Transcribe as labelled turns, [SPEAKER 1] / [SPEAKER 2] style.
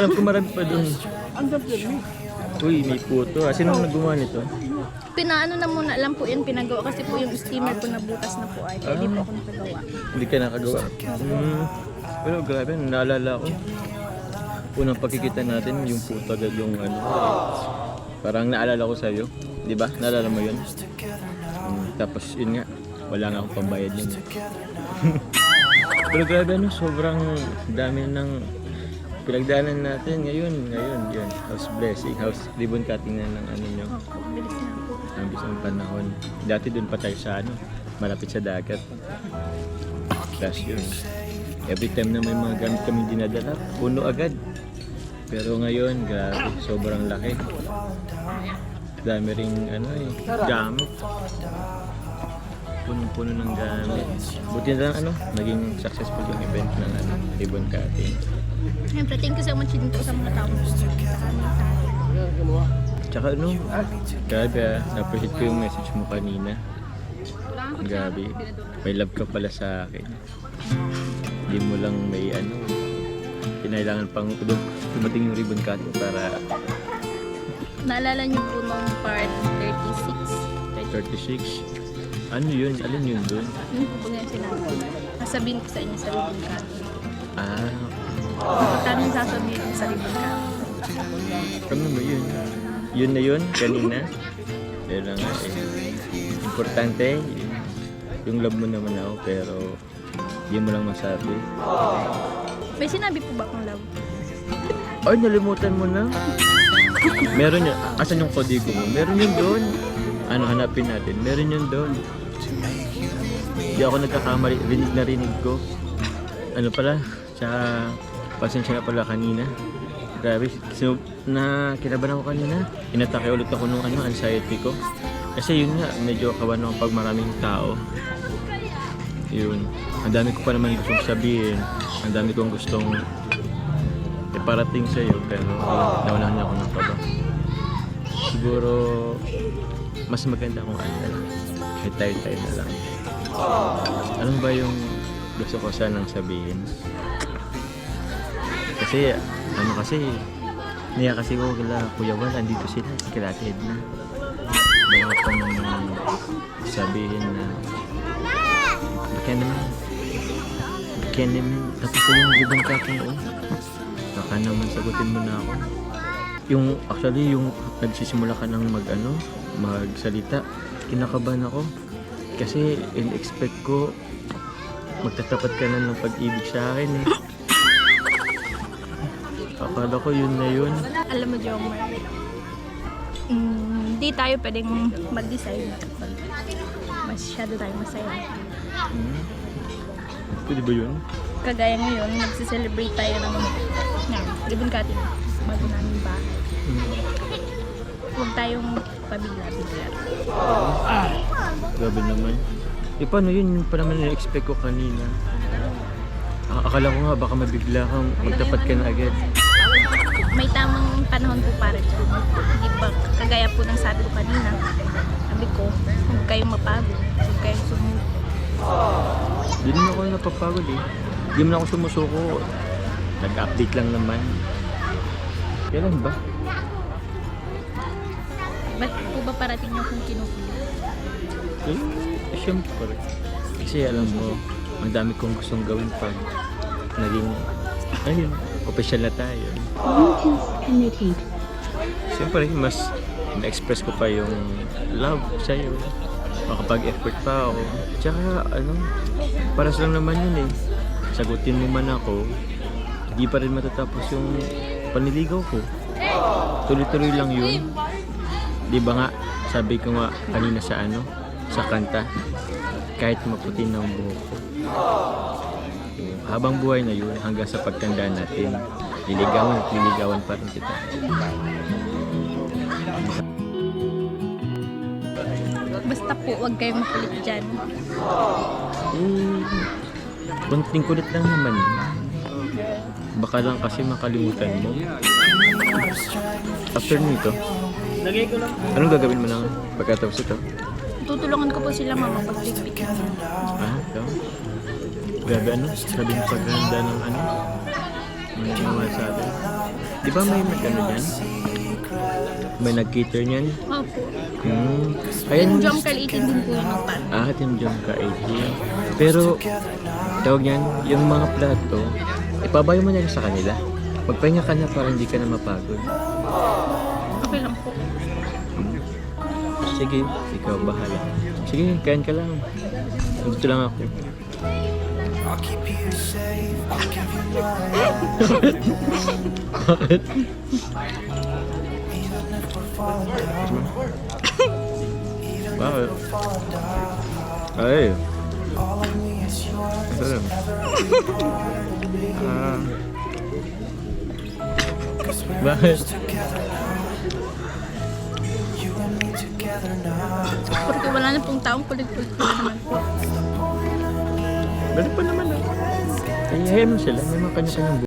[SPEAKER 1] Alam ko marami pa doon. Uy, may puto. Ah, sino ang naggumawa nito?
[SPEAKER 2] Pinaano na muna lang po yun pinagawa kasi po yung steamer po na butas na po ay kaya di po ako nakagawa.
[SPEAKER 1] Hindi ka nakagawa. Hmm. Pero grabe, naalala ko. Unang pagkikita natin, yung puto agad yung ano. Parang naalala ko sa'yo. Di ba? Naalala mo yun? Hmm, tapos yun nga, wala nga akong pambayad yun. Pero grabe ano, sobrang dami ng pinagdaanan natin ngayon. Ngayon, yun. House blessing, house ribbon cutting na ng ano nyo.
[SPEAKER 2] Opo, bilis na po.
[SPEAKER 1] Ang bisang panahon. Dati doon pa tayo sa ano, malapit sa dagat. Tapos yun. Every time na may mga gamit kami dinadala, puno agad. Pero ngayon, grabe, sobrang laki. Dami ring ano eh, gamit. Punong-puno ng gamit. Buti na lang ano, naging successful yung event ng ano, ribbon cutting.
[SPEAKER 2] Siyempre, thank you so much din po sa mga tao.
[SPEAKER 1] Tsaka ano, grabe ah, na-appreciate ko yung message mo kanina. Grabe, may love ka pala sa akin. Hindi mo lang may ano, kinailangan pang dum- dumating yung ribbon cutting para
[SPEAKER 2] Naalala niyo po nung part 36?
[SPEAKER 1] 36. Ano yun? Alin yun doon?
[SPEAKER 2] Po po nga sinabi. Sasabihin ko sa inyo sa ribbon cut.
[SPEAKER 1] Ah,
[SPEAKER 2] yung sasabihin ko sa ribbon cut?
[SPEAKER 1] ano ba yun? Yun na yun, kanina. Yun na nga eh. Importante, yun. yung love mo naman ako, pero hindi mo lang masabi.
[SPEAKER 2] May sinabi po ba akong love?
[SPEAKER 1] Ay, nalimutan mo na. Meron yun. Asan yung kodigo mo? Meron yun doon. Ano, hanapin natin. Meron yun doon. Hindi ako nagkakamali. Rinig na rinig ko. Ano pala? Tsaka, pasensya na pala kanina. Grabe. So, na kinabahan ako kanina. Inatake ulit ako nung ano, anxiety ko. Kasi yun nga, medyo kawan ako pag maraming tao. Yun. Ang dami ko pa naman gustong sabihin. Ang dami kong gustong iparating sa iyo pero uh, nawala niya ako ng kaba. Siguro mas maganda kung ano tayo-tayo na lang. Ano ba yung gusto ko sanang sabihin? Kasi, ano kasi, niya kasi ko kila Kuya Wal, andito sila, si kila Ate Edna. Baka naman sabihin na, baka naman, baka naman, tapos na yung ribbon cutting oh. Baka naman sagutin mo na ako. Yung, actually, yung nagsisimula ka ng mag, ano, magsalita, kinakabahan ako. Kasi, in-expect ko, magtatapat ka na ng pag-ibig sa akin eh. Akala ko yun na yun.
[SPEAKER 2] Alam mo, Jomar, mm, di tayo pwedeng mag-decide kapag masyado tayo masaya.
[SPEAKER 1] Hmm. Pwede ba yun?
[SPEAKER 2] Kagaya ngayon, nagsiselebrate tayo ng ng ribbon cutting bago namin. Huwag tayong pabigla-bigla.
[SPEAKER 1] Grabe naman. Eh paano yun? Yung pa naman na-expect ko kanina. Ah, akala ko nga baka mabigla kang magtapat ka na agad.
[SPEAKER 2] May tamang panahon po para dyan. Hindi pa kagaya po ng sabi ko kanina. Sabi ko, huwag kayong mapagod. Huwag kayong sumuko.
[SPEAKER 1] Hindi naman ako napapagod eh. Hindi naman ako sumusuko. Nag-update lang naman. Kailan ba?
[SPEAKER 2] Ba't po ba parating yung kung kinukulit?
[SPEAKER 1] Eh, siyempre. Kasi alam mo, ang dami kong gustong gawin pag naging, ayun, official na tayo.
[SPEAKER 3] Bluetooth connected.
[SPEAKER 1] Siyempre, mas na-express ko pa yung love sa'yo. Makapag-effort pa ako. Tsaka, ano, paras lang naman yun eh. Sagutin mo man ako, hindi pa rin matatapos yung paniligaw ko. Tuloy-tuloy lang yun. Di ba nga, sabi ko nga kanina sa ano, sa kanta, kahit maputi ang buhok ko. Habang buhay na yun, hanggang sa pagtanda natin, liligawan at liligawan pa rin kita.
[SPEAKER 2] Basta po, huwag kayong makulit dyan.
[SPEAKER 1] Eh, kunting kulit lang naman. Baka lang kasi makalimutan mo. After nito, anong gagawin mo lang pagkatapos ito?
[SPEAKER 2] Tutulungan ko po sila mama pagpipit.
[SPEAKER 1] Ah, ito? Grabe ano? Sabi ng paghanda ng ano? Mga ginawa sa atin. Di ba may nag-ano yan? May nag-cater niyan?
[SPEAKER 2] Opo.
[SPEAKER 1] Hmm. Kaya
[SPEAKER 2] Yung jump 18 din po yung pan.
[SPEAKER 1] Ah, yung jump ka 18. Pero, tawag yan, yung mga plato, ipabayo mo na lang sa kanila. Magpahinga ka na para hindi ka na mapagod.
[SPEAKER 2] Okay lang po.
[SPEAKER 1] Sige, ikaw bahala. Sige, kain ka lang. Dito lang ako. Bakit? Bakit? Ay. Sarap. Ah. Bakit?
[SPEAKER 2] Porque wala na pong taong kulit-kulit na naman po.
[SPEAKER 1] Meron pa naman ah. Ay, hayaan mo sila. May mga kanya-kanyang